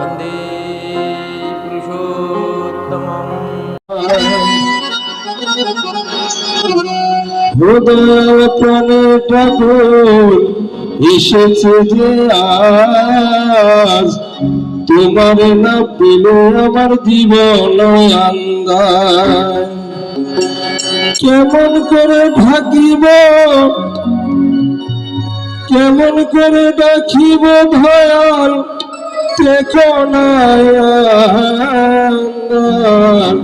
वन्दे पुरुषोत्तमम् হৃদয় প্রাণে ঠাকুর এসেছে যে আজ তোমার না পেলে আমার জীবন আন্দাজ কেমন করে ঢাকিব কেমন করে ডাকিব ভয়াল আন্দাজ।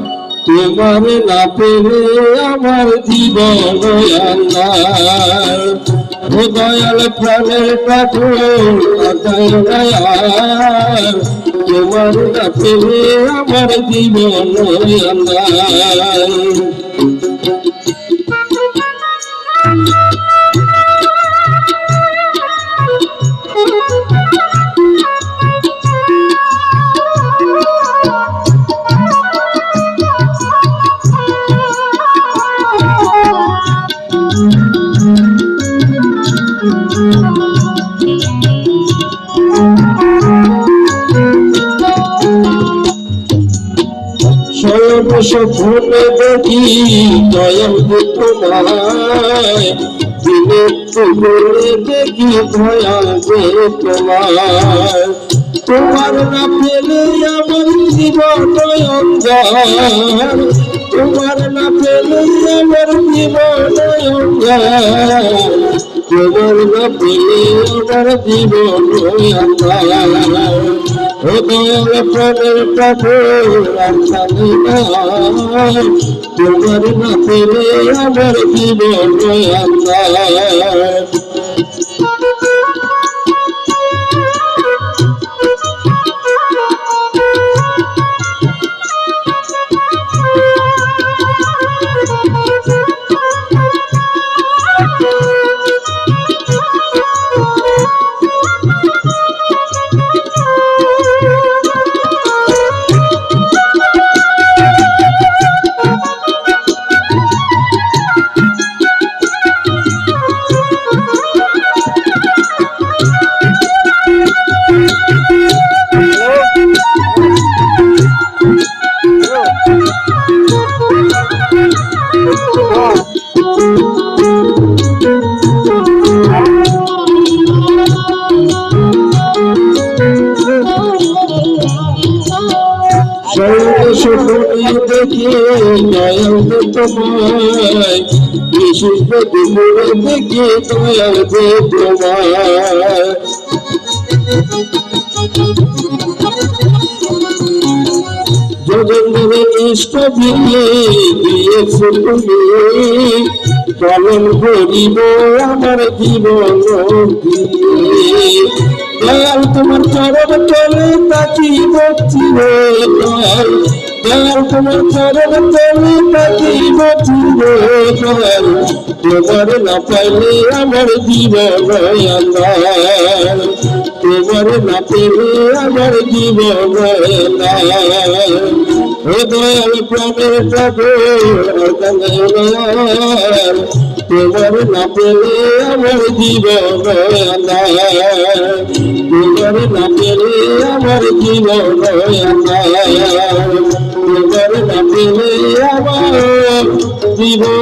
তোমার না পেলে আমার জীবন দয়াল প্রাণের দয়াল তোমার না পেলে আমার জীবন সর্বসভূমে দেখি দয়াল তোমায়। দিনে পুকুরে দেখি দয়াল যে তোমায়। তোমার না পেলে আমার জীবন অঙ্গার তোমার না পেলে আমার জীবন তোমার না পেলে আমার জীবন ও দয়াল প্রাণের ঠাকুর আসামি তোমার না আমার জীবন সর্বসুখী দেখি দয়াল তোমায় বিশুদ্ধ দুপুরে দেখি দয়াল তোমায় ইষ্ট দিয়ে দিয়েছে তুমি পালন করিব আমার জীবন দিয়ে। দয়াল তোমার চরণ তলে তাকিব চিরকাল দয়াল তোমার চরণ তলে তাকিব চিরকাল তোমার না পাইলে আমার জীবন আন্ধার তোমার না পেলে আমার জীবন আন্ধার ও দয়াল প্রাণের দয়াল তোমার না পেলে আমার জীবন তোমার না পেলে আমার জীবন তোমার না পেলে আমার জীবন